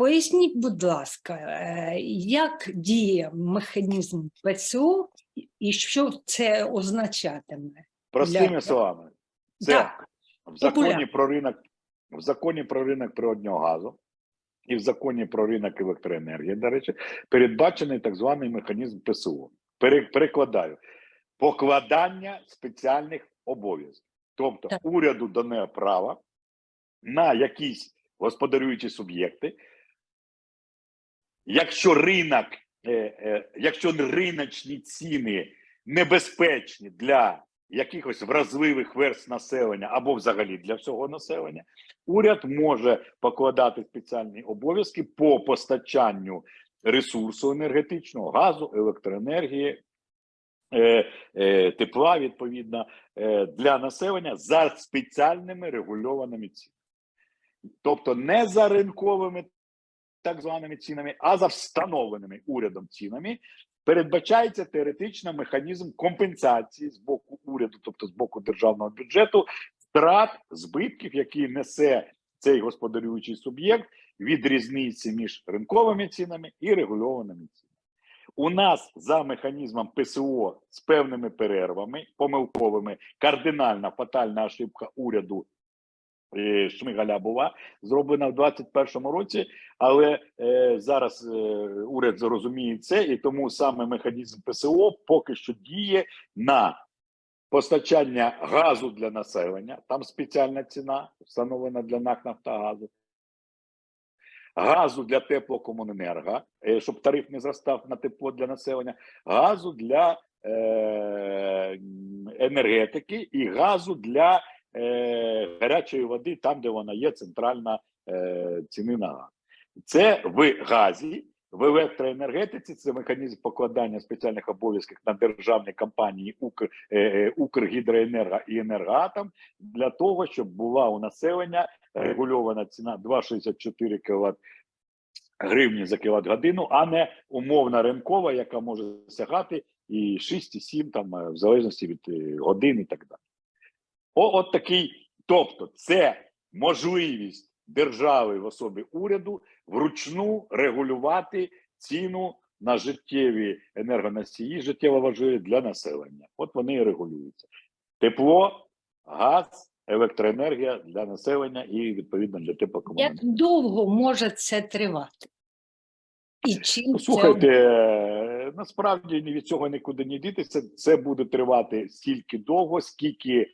Поясніть, будь ласка, е, як діє механізм ПСО і що це означатиме? Простими Для- словами, це Так, в законі про ринок, в законі про ринок природнього газу і в законі про ринок електроенергії, до речі, передбачений так званий механізм. Пере- Перекладаю покладання спеціальних обов'язків. Тобто Так. уряду дане право на якісь господарюючі суб'єкти, якщо ринок, е, е, якщо риночні ціни небезпечні для якихось вразливих верств населення або взагалі для всього населення, уряд може покладати спеціальні обов'язки по постачанню ресурсу енергетичного, газу, електроенергії, е, тепла, відповідно, для населення за спеціальними регульованими цінами. Тобто не за ринковими так званими цінами, а за встановленими урядом цінами, передбачається теоретично механізм компенсації з боку уряду, тобто з боку державного бюджету, втрат збитків, які несе цей господарюючий суб'єкт від різниці між ринковими цінами і регульованими цінами. У нас за механізмом ПСО з певними перервами, помилковими, кардинальна фатальна ошибка уряду е, Шмигаля була зроблена в 2021 році, але е, зараз е, уряд зрозуміє це, і тому саме механізм ПСО поки що діє на постачання газу для населення. Там спеціальна ціна встановлена для НАК Нафтогазу. Газу для теплокомуненерго, е, щоб тариф не зростав на тепло для населення, газу для е, енергетики і газу для е, гарячої води, там, де вона є, центральна е, ціни. Це в газі, в електроенергетиці це механізм покладання спеціальних обов'язків на державні компанії Укр, е, е, Укргідроенерго і Енергоатом для того, щоб була у населення регульована ціна 2,64 кВт гривні за кіловат годину, а не умовна ринкова, яка може сягати і 6, і 7, там, е, в залежності від е, годин і так далі. О, от такий. Тобто, це можливість держави в особі уряду вручну регулювати ціну на життєві енергоносії, життєво важливі для населення. От вони і регулюються: тепло, газ, електроенергія для населення і відповідно для Як теплокомунікації. довго може це тривати? І чим Ну, це насправді ні від цього нікуди не дітися. Це буде тривати стільки довго, скільки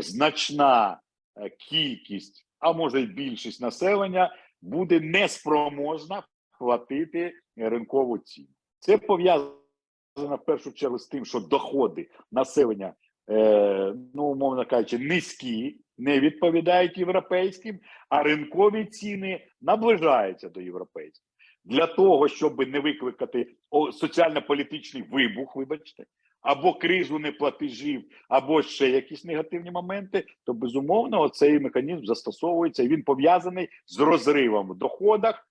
значна е, кількість, а може й більшість населення буде неспроможна платити ринкову ціну. Це пов'язано в першу чергу з тим, що доходи населення, е, ну умовно кажучи, низькі, не відповідають європейським, а ринкові ціни наближаються до європейських для того, щоб не викликати соціально-політичний вибух, вибачте, або кризу неплатежів, або ще якісь негативні моменти, то безумовно цей механізм застосовується і він пов'язаний з розривом в доходах.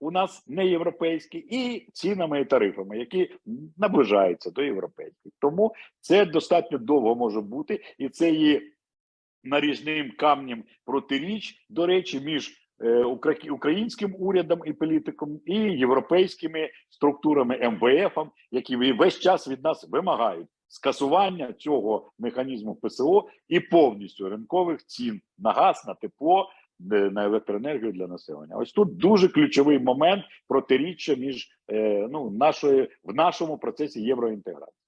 У нас не європейські і цінами і тарифами, які наближаються до європейських. Тому це достатньо довго може бути, і це є наріжним камнем протиріч, до речі, між українським урядом і політиком і європейськими структурами МВФ, які весь час від нас вимагають скасування цього механізму ПСО і повністю ринкових цін на газ, на тепло, е, на електроенергію для населення. Ось тут дуже ключовий момент протиріччя між е, ну нашої в нашому процесі євроінтеграції.